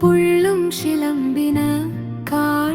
പുള്ളും ശിലമ്പിന കാൺ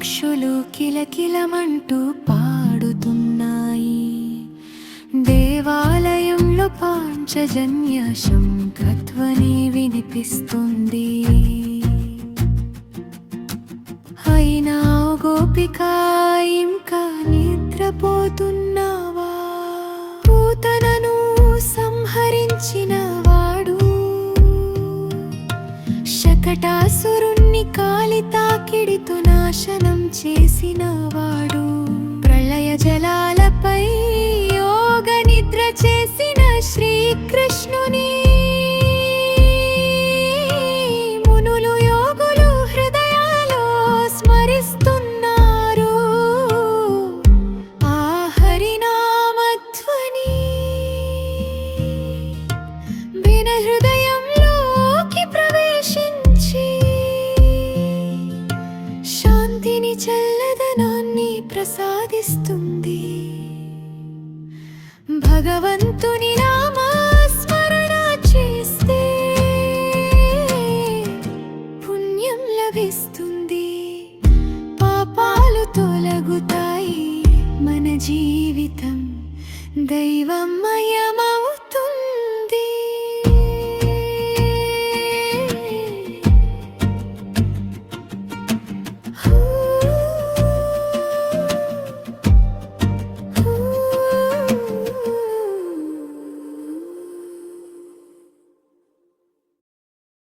పక్షులు కిలకిలమంటూ పాడుతున్నాయి. దేవాలయంలో పాంచజన్య శంఖధ్వని వినిపిస్తుంది. అయినా ఓ గోపిక ఇంకా నిద్రపోతున్నావా? పూతనను సంహరించిన వాడు శకటాసురుణ్ణి కాలి తాకిడితో నాశనం చేసిన వాడు. ప్రళయ జలాలపై యోగ నిద్ర చేసిన శ్రీకృష్ణుని. మునులు యోగులు హృదయాలో స్మరిస్తున్నారు. ఆ హరినామధ్వని. విన హృదయంలోకి ప్రసాదిస్తుంది. భగవంతుని నామస్మరణ చేస్తే పుణ్యం లభిస్తుంది. పాపాలు తొలగుతాయి మన జీవితం. దైవమయమవు